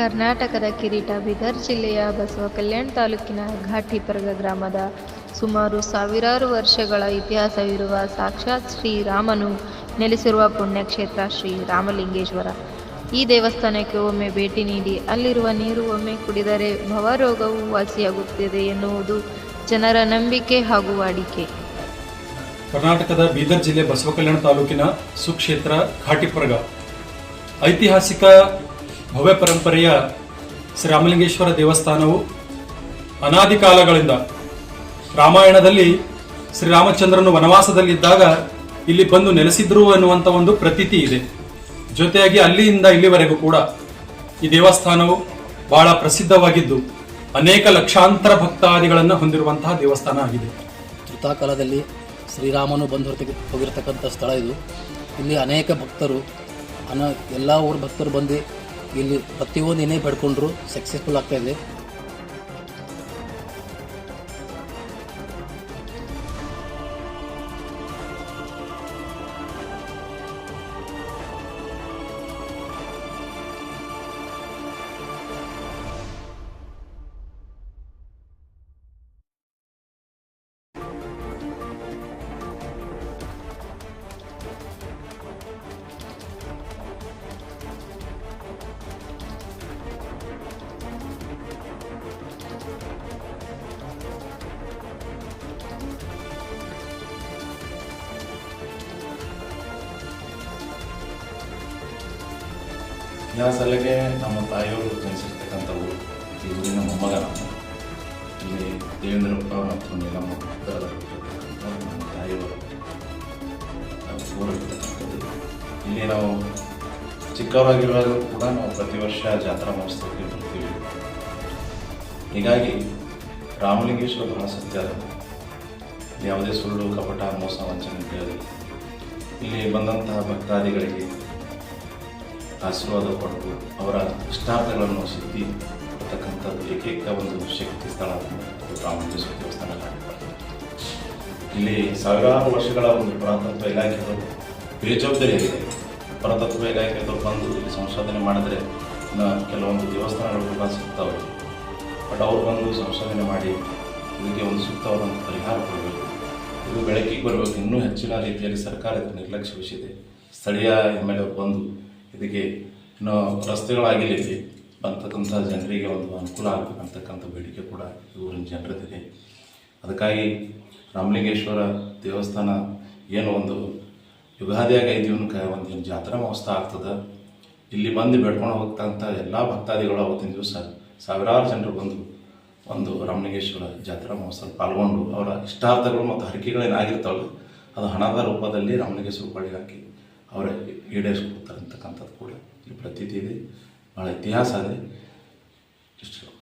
ಕರ್ನಾಟಕದ ಕಿರೀಟ ಬೀದರ್ ಜಿಲ್ಲೆಯ ಬಸವ ಕಲ್ಯಾಣ ತಾಲೂಕಿನ ಘಾಟಿಪರ್ಗ ಗ್ರಾಮದ ಸುಮಾರು ಸಾವಿರಾರು ವರ್ಷಗಳ ಇತಿಹಾಸವಿರುವ ಸಾಕ್ಷಾತ್ ಶ್ರೀರಾಮನು ನೆಲೆಸಿರುವ ಪುಣ್ಯಕ್ಷೇತ್ರ ಶ್ರೀ ರಾಮಲಿಂಗೇಶ್ವರ. ಈ ದೇವಸ್ಥಾನಕ್ಕೆ ಒಮ್ಮೆ ಭೇಟಿ ನೀಡಿ ಅಲ್ಲಿರುವ ನೀರು ಒಮ್ಮೆ ಕುಡಿದರೆ ಭವರೋಗವು ವಾಸಿಯಾಗುತ್ತಿದೆ ಎನ್ನುವುದು ಜನರ ನಂಬಿಕೆ ಹಾಗೂ ವಾಡಿಕೆ. ಕರ್ನಾಟಕದ ಬೀದರ್ ಜಿಲ್ಲೆ ಬಸವ ಕಲ್ಯಾಣ ತಾಲೂಕಿನ ಸುಕ್ಷೇತ್ರ ಘಾಟಿಪರ್ಗ. ಐತಿಹಾಸಿಕ ಭವ್ಯ ಪರಂಪರೆಯ ಶ್ರೀರಾಮಲಿಂಗೇಶ್ವರ ದೇವಸ್ಥಾನವು ಅನಾದಿ ಕಾಲಗಳಿಂದ ರಾಮಾಯಣದಲ್ಲಿ ಶ್ರೀರಾಮಚಂದ್ರನು ವನವಾಸದಲ್ಲಿದ್ದಾಗ ಇಲ್ಲಿ ಬಂದು ನೆಲೆಸಿದ್ರು ಎನ್ನುವಂತ ಒಂದು ಪ್ರತೀತಿ ಇದೆ. ಜೊತೆಯಾಗಿ ಅಲ್ಲಿಯಿಂದ ಇಲ್ಲಿವರೆಗೂ ಕೂಡ ಈ ದೇವಸ್ಥಾನವು ಬಹಳ ಪ್ರಸಿದ್ಧವಾಗಿದ್ದು ಅನೇಕ ಲಕ್ಷಾಂತರ ಭಕ್ತಾದಿಗಳನ್ನು ಹೊಂದಿರುವಂತಹ ದೇವಸ್ಥಾನ ಆಗಿದೆ. ಋತಾಕಾಲದಲ್ಲಿ ಶ್ರೀರಾಮನು ಬಂದು ಹೋಗಿರ್ತಕ್ಕಂಥ ಸ್ಥಳ ಇದು. ಇಲ್ಲಿ ಅನೇಕ ಭಕ್ತರು, ಅನ ಎಲ್ಲ ಊರ ಭಕ್ತರು ಬಂದು ಇಲ್ಲಿ ಪ್ರತಿಯೊಂದು ಏನೇ ಪಡ್ಕೊಂಡ್ರು ಸಕ್ಸಸ್ಫುಲ್ ಆಗ್ತಾ ಇದೆ. ಯಾವ ಸಲಗೆ ನಮ್ಮ ತಾಯಿಯವರು ಜನಿಸಿರ್ತಕ್ಕಂಥ ಊರು ಈ ಊರಿನ ಮೊಮ್ಮಗ ನಾನು ಇಲ್ಲಿ ದೇವೇಂದ್ರಪ್ಪ ಮತ್ತು ನೀಲಮ್ಮ ನಮ್ಮ ತಾಯಿಯವರು. ಊರಿರ್ತಕ್ಕಂಥದ್ದು ಇಲ್ಲಿ ನಾವು ಚಿಕ್ಕವರಾಗಿರುವಾಗ ಕೂಡ ನಾವು ಪ್ರತಿ ವರ್ಷ ಜಾತ್ರಾ ಮಹೋತ್ಸವಕ್ಕೆ ಬರ್ತೀವಿ. ಹೀಗಾಗಿ ರಾಮಲಿಂಗೇಶ್ವರ ಬಹಳ ಸತ್ಯ ಅದ ಯಾವುದೇ ಸುಳ್ಳು, ಕಪಟ, ಮೋಸ, ವಂಚನೆ ಇಲ್ಲಿ ಬಂದಂತಹ ಭಕ್ತಾದಿಗಳಿಗೆ ಆಶೀರ್ವಾದ ಪಡೆದು ಅವರ ಇಷ್ಟಾರ್ಥಗಳನ್ನು ಸಿದ್ಧಿ ಕೊಡ್ತಕ್ಕಂಥದ್ದು ಏಕೈಕ ಒಂದು ಶಕ್ತಿ ಸ್ಥಳ ರಾಮಲಿಂಗೇಶ್ವರ ದೇವಸ್ಥಾನ ಇಲ್ಲಿ ಸಾವಿರಾರು ವರ್ಷಗಳ ಒಂದು ಪುರಾತತ್ವ ಇಲಾಖೆಯವರು ಬೇಜವಾಬ್ದಾರಿಯಾಗಿದೆ ಪುರಾತತ್ವ ಇಲಾಖೆಯವರು ಬಂದು ಇಲ್ಲಿ ಸಂಶೋಧನೆ ಮಾಡಿದ್ರೆ ಕೆಲವೊಂದು ದೇವಸ್ಥಾನಗಳು ಕೂಡ ಸಿಗ್ತವೆ. ಬಟ್ ಅವ್ರು ಬಂದು ಸಂಶೋಧನೆ ಮಾಡಿ ಇದಕ್ಕೆ ಒಂದು ಸೂಕ್ತವಾದಂಥ ಪರಿಹಾರ ಕೊಡಬೇಕು. ಇದು ಬೆಳಕಿಗೆ ಬರಬೇಕು. ಇನ್ನೂ ಹೆಚ್ಚಿನ ರೀತಿಯಲ್ಲಿ ಸರ್ಕಾರಕ್ಕೆ ನಿರ್ಲಕ್ಷಿಸಿದೆ ಸ್ಥಳೀಯ ಎಂ ಎಲ್ ಎ ಬಂದು ಇದಕ್ಕೆ ಇನ್ನೂ ಇಲ್ಲಿ ಬರ್ತಕ್ಕಂಥ ಜನರಿಗೆ ಒಂದು ಅನುಕೂಲ ಆಗ್ತಕ್ಕಂಥ ಬೇಡಿಕೆ ಕೂಡ ಊರಿನ ಜನರದಿದೆ ಅದಕ್ಕಾಗಿ ರಾಮಲಿಂಗೇಶ್ವರ ದೇವಸ್ಥಾನ ಏನು ಒಂದು ಯುಗಾದಿಯಾಗ ಐದು ಕ ಒಂದು ಜಾತ್ರಾ ಮಹೋತ್ಸವ ಆಗ್ತದೆ. ಇಲ್ಲಿ ಬಂದು ಬೇಡ್ಕೊಂಡು ಹೋಗ್ತಕ್ಕಂಥ ಎಲ್ಲ ಭಕ್ತಾದಿಗಳು ಅವತ್ತಿನ ದಿವಸ ಸಾವಿರಾರು ಜನರು ಬಂದು ಒಂದು ರಾಮಲಿಂಗೇಶ್ವರ ಜಾತ್ರಾ ಮಹೋತ್ಸವ ಪಾಲ್ಗೊಂಡು ಅವರ ಇಷ್ಟಾರ್ಥಗಳು ಮತ್ತು ಹರಕೆಗಳೇನಾಗಿರ್ತಾವಲ್ಲ, ಅದು ಹಣದ ರೂಪದಲ್ಲಿ ರಾಮಲಿಂಗೇಶ್ವರ ಬಳಿ ಹಾಕಿ ಅವರ ಈಡೇರಿಸ್ಕೊಡ್ತಾರೆ. ಅಂತಕ್ಕಂಥದ್ದು ಕೂಡ. ಇಲ್ಲಿ ಪ್ರತೀತಿ ಇದೆ ಭಾಳ ಇತಿಹಾಸ ಇದೆ ಇಷ್ಟು